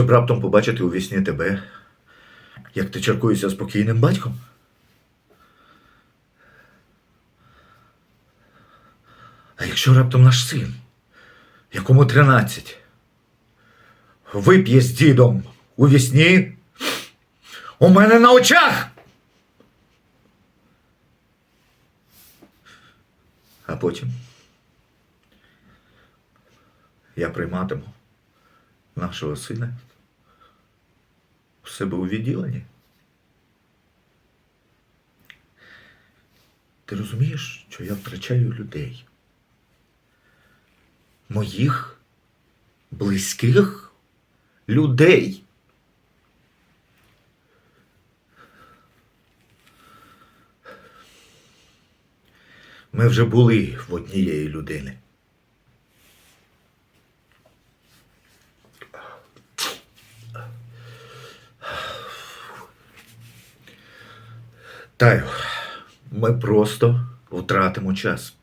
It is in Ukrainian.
щоб раптом побачити у вісні тебе, як ти чаркуєшся спокійним батьком. А якщо раптом наш син, якому 13, вип'є з дідом у вісні у мене на очах. А потім я прийматиму нашого сина у себе у відділенні. Ти розумієш, що я втрачаю людей? Моїх близьких людей. Ми вже були в однієї людини. Таю, ми просто втратимо час.